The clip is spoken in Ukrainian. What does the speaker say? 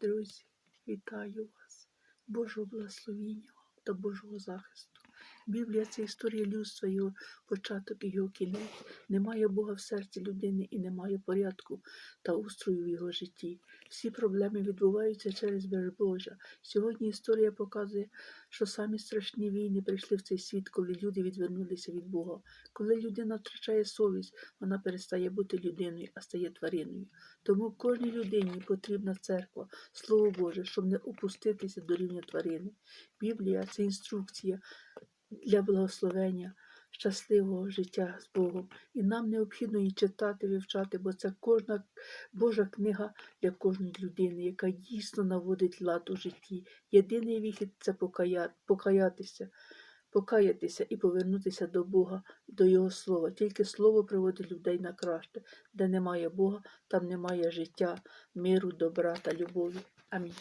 Друзі, вітаю вас, Божого благословіння та Божого захисту. Біблія це історія людства, його початок і його кінець. Немає Бога в серці людини і немає порядку та устрою в його житті. Всі проблеми відбуваються через безбожжя. Сьогодні історія показує, що самі страшні війни прийшли в цей світ, коли люди відвернулися від Бога. Коли людина втрачає совість, вона перестає бути людиною, а стає твариною. Тому кожній людині потрібна церква, Слово Боже, щоб не опуститися до рівня тварини. Біблія це інструкція для благословення щасливого життя з Богом. І нам необхідно її читати, вивчати, бо це кожна Божа книга для кожної людини, яка дійсно наводить лад у житті. Єдиний вихід це покая... покаятися. Покаятися і повернутися до Бога, до Його Слова. Тільки Слово приводить людей на краще. Де немає Бога, там немає життя, миру, добра та любові. Амінь.